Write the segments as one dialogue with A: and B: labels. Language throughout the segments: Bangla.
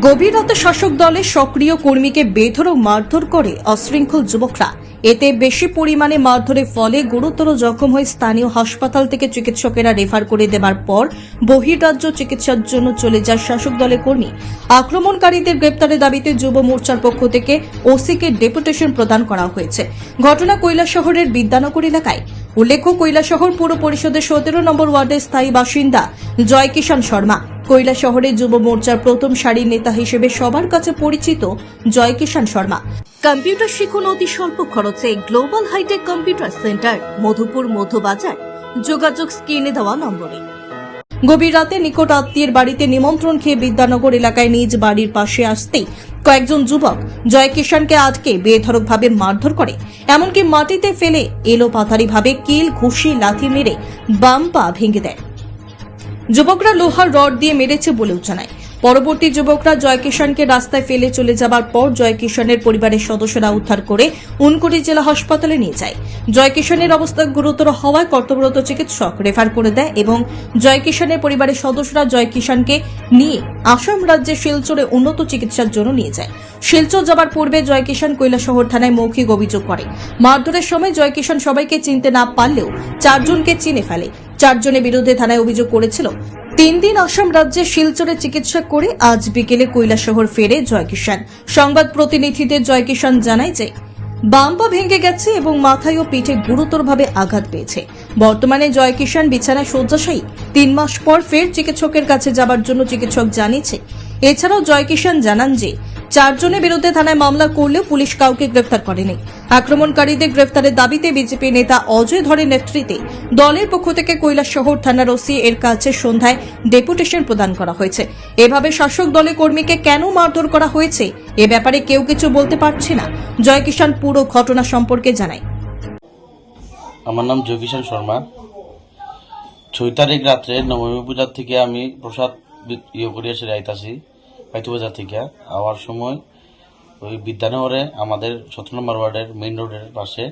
A: গভীর রাতে শাসক দলের সক্রিয় কর্মীকে বেধড়ক মারধর করে অশৃঙ্খল যুবকরা। এতে বেশি পরিমাণে মারধরের ফলে গুরুতর জখম হয়ে স্থানীয় হাসপাতাল থেকে চিকিৎসকেরা রেফার করে দেবার পর বহিরাজ্য চিকিৎসার জন্য চলে যায় শাসক দলের কর্মী। আক্রমণকারীদের গ্রেপ্তারের দাবিতে যুব মোর্চার পক্ষ থেকে ওসিকে ডেপুটেশন প্রদান করা হয়েছে। ঘটনা কৈলাসহরের বিদ্যানগর এলাকায়। উল্লেখ্য কৈলাসহর পৌর পরিষদের সতেরো নম্বর ওয়ার্ডের স্থায়ী বাসিন্দা জয় কিষাণ শর্মা। কৈলা শহরে যুব মোর্চার প্রথম সারির নেতা হিসেবে সবার কাছে পরিচিত জয় কিষাণ শর্মা। কম্পিউটার শিখুন অতি স্বল্প খরচে global hitech computer centre Madhupur Madhubazar যোগাযোগ স্ক্রিনে দেওয়া নম্বরে। গভীর রাতে নিকট আত্মীয়ের বাড়িতে নিমন্ত্রণ খেয়ে বিদ্যানগর এলাকায় নিজ বাড়ির পাশে আসতেই কয়েকজন যুবক জয় কিষাণকে আজকে বেধড়কভাবে মারধর করে। এমনকি মাটিতে ফেলে এলো পাথারিভাবে কিল ঘুষি লাথি মেরে বাম পা ভেঙে দেয়। যুবকরা লোহার রড দিয়ে মেরেছে বলেও জানায়। পরবর্তী যুবকরা জয়কিষণকে রাস্তায় ফেলে চলে যাবার পর জয়কিষণের পরিবারের সদস্যরা উদ্ধার করে উনকুড়ি জেলা হাসপাতালে নিয়ে যায়। জয়কিষণের অবস্থা গুরুতর হওয়ায় কর্তব্যরত চিকিৎসক রেফার করে দেয় এবং জয়কিষণের পরিবারের সদস্যরা জয়কিষানকে নিয়ে আসাম রাজ্যের শিলচরে উন্নত চিকিৎসার জন্য নিয়ে যায়। শিলচর যাবার পূর্বে জয়কিষান কৈলাসহর থানায় মৌখিক অভিযোগ করে। মারধরের সময় জয়কিষণ সবাইকে চিনতে না পারলেও চারজনকে চিনে ফেলে। চারজনের বিরুদ্ধে থানায় অভিযোগ করেছিল। তিন দিন আসাম রাজ্যে শিলচরে চিকিৎসা করে আজ বিকেলে কৈলাসহর ফেরে জয়কিষান। সংবাদ প্রতিনিধিদের জয়কিষান জানায় যে বাম পা ভেঙে গেছে এবং মাথায় ও পিঠে গুরুতরভাবে আঘাত পেয়েছে। বর্তমানে জয়কিষান বিছানায় শয্যাশায়ী। তিন মাস পর ফের চিকিৎসকের কাছে যাবার জন্য চিকিৎসক জানিয়েছে। এছাড়াও জয়কিষান জানান যে চারজনের বিরুদ্ধে থানায় মামলা করলেও পুলিশ কাউকে গ্রেফতার করেনি। আক্রমণকারীদের গ্রেফতারের দাবিতে বিজেপি নেতা অজয় ধরের নেতৃত্বে দলের পক্ষ থেকে কৈলাসহর থানার ওসি এর কাছে সন্ধ্যায় ডেপুটেশন প্রদান করা হয়েছে। এভাবে শাসক দলের কর্মীকে কেন মারধর করা হয়েছে, এ ব্যাপারে কেউ কিছু বলতে পারছে না। জয়কিষান পুরো ঘটনা সম্পর্কে জানায়।
B: আমার নাম যোগীশান শর্মা। ছয় তারিখ রাত্রে নবমী পূজার থেকে আমি প্রসাদ ইয়ে করে এসে যাইতাছি পাইতু বাজার থেকে আওয়ার সময় ওই বিদ্যানগরে আমাদের সতেরো নম্বর ওয়ার্ডের মেইন রোডের পাশে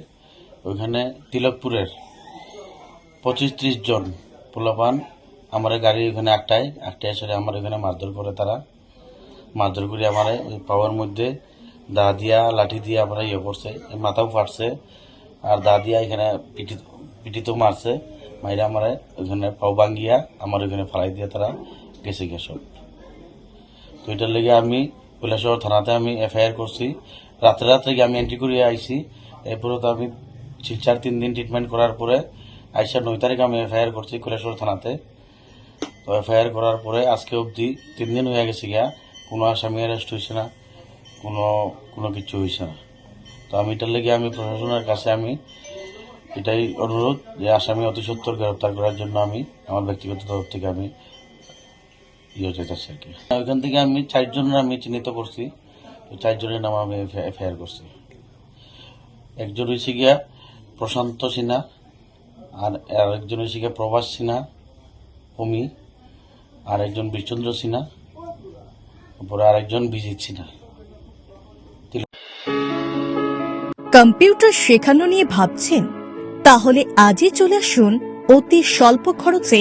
B: ওইখানে তিলকপুরের পঁচিশ ত্রিশ জন পোলাপান আমার গাড়ি ওখানে একটাই একটাই এসে আমার ওখানে মারধর করে তারা। মারধর করে আমার ওই পাওয়ার মধ্যে দা দিয়া, লাঠি দিয়ে আমরা ইয়ে করছে মাথাও ফাটছে আর দা দিয়া এখানে পিটি পিটিতেও মারছে। মাইরা আমার ওইখানে পাও ভাঙ্গিয়া আমার ওইখানে ফালাই দিয়ে তারা গেছে সব। তো এটার লেগে আমি কৈলাসহর থানাতে আমি এফআইআর করছি। রাত্রে রাত্রে আমি এন্ট্রি করিয়ে আইছি। এরপরে তো আমি চার, তিন দিন ট্রিটমেন্ট করার পরে আইসা নয় তারিখ আমি এফআইআর করছি কৈলাসহর থানাতে। তো এফআইআর করার পরে আজকে অবধি তিন দিন হয়ে গেছে গিয়া কোনো আসামি অ্যারেস্ট হয়েছে না, কোনো কোনো কিছু হয়েছে না। তো আমি এটার লেগে আমি প্রশাসনের কাছে আমি এটাই অনুরোধ যে আসামি অতি সত্তর গ্রেপ্তার করার জন্য আমি, আমার ব্যক্তিগত তরফ থেকে আমি ইয়ে আর কি। ওইখান থেকে আমি চারজনের আমি চিহ্নিত করছি তো চারজনের নাম আমি এফআইআর করছি। একজন হয়েছে গিয়া প্রশান্ত সিনহা আর আরেকজন হয়েছে গিয়া প্রভাস সিনহা আর একজন বিশচন্দ্র সিনহা, তারপরে আরেকজন বিজিৎ সিনহা।
A: কম্পিউটার শেখানো নিয়ে ভাবছেন? তাহলে আজই চলে আসুন অতি স্বল্প খরচে